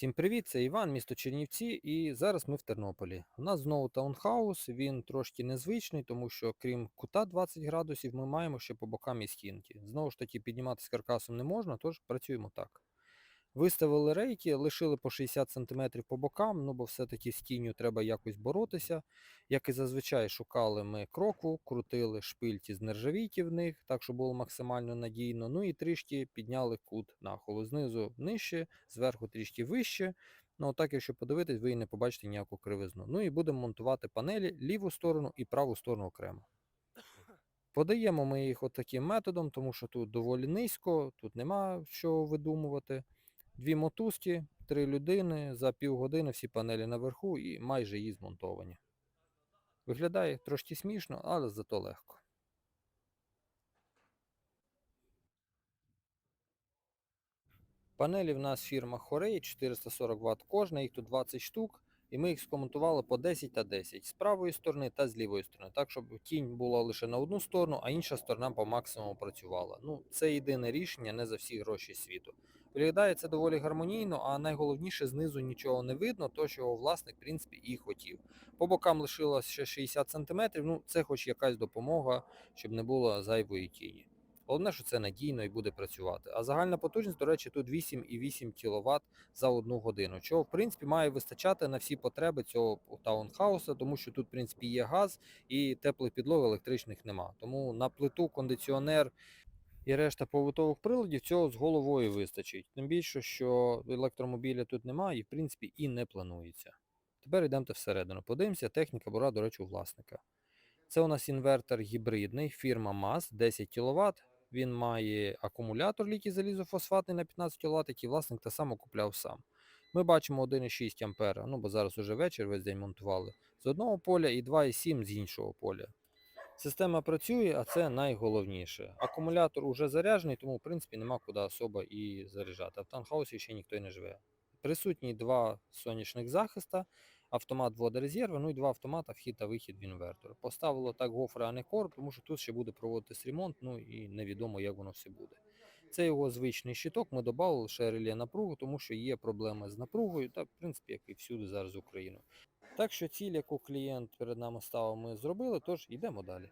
Всім привіт, це Іван, місто Чернівці, і зараз ми в Тернополі. У нас знову таунхаус, він трошки незвичний, тому що крім кута 20 градусів, ми маємо ще по бокам і стінки. Знову ж таки, підніматися каркасом не можна, тож працюємо так. Виставили рейки, лишили по 60 см по бокам, ну бо все-таки з тінню треба якось боротися. Як і зазвичай шукали ми крокву, крутили шпильці з нержавійки в них, так щоб було максимально надійно. Ну і трішки підняли кут нахилу. Знизу нижче, зверху трішки вище. Ну так, якщо подивитись, ви і не побачите ніяку кривизну. Ну і будемо монтувати панелі ліву сторону і праву сторону окремо. Подаємо ми їх от методом, тому що тут доволі низько, тут нема що видумувати. Дві мотузки, три людини, за півгодини всі панелі наверху і майже її змонтовані. Виглядає трошки смішно, але зато легко. Панелі в нас фірма Хорей, 440 Вт кожна, їх тут 20 штук, і ми їх скомонтували по 10 та 10 з правої сторони та з лівої сторони, так щоб тінь була лише на одну сторону, а інша сторона по максимуму працювала. Ну, це єдине рішення не за всі гроші світу. Виглядає це доволі гармонійно, а найголовніше знизу нічого не видно, то що власник, в принципі, і хотів. По бокам лишилось ще 60 см, ну це хоч якась допомога, щоб не було зайвої тіні. Головне, що це надійно і буде працювати. А загальна потужність, до речі, тут 8,8 кВт за одну годину, чого в принципі має вистачати на всі потреби цього таунхауса, тому що тут, в принципі, є газ і теплих підлог електричних нема. Тому на плиту, кондиціонер і решта побутових приладів цього з головою вистачить. Тим більше, що електромобіля тут немає і, в принципі, і не планується. Тепер йдемте всередину. Подивимося, техніка була, до речі, у власника. Це у нас інвертор гібридний, фірма МАЗ 10 кВт. Він має акумулятор літій залізофосфатний на 15 кВт, який власник те само купляв сам. Ми бачимо 1,6 А, ну бо зараз уже вечір, весь день монтували, з одного поля і 2,7 з іншого поля. Система працює, а це найголовніше. Акумулятор уже заряджений, тому в принципі нема куди особо і заряджати. А в танхаусі ще ніхто й не живе. Присутні два сонячних захиста, автомат водорезерву, ну і два автомата вхід та вихід в інвертор. Поставило так гофри, а не кор, тому що тут ще буде проводитись ремонт, ну і невідомо, як воно все буде. Це його звичний щиток, ми додали лише реле напругу, тому що є проблеми з напругою, та в принципі, як і всюди зараз Україною. Так що ціль, яку клієнт перед нами ставив, ми зробили, тож йдемо далі.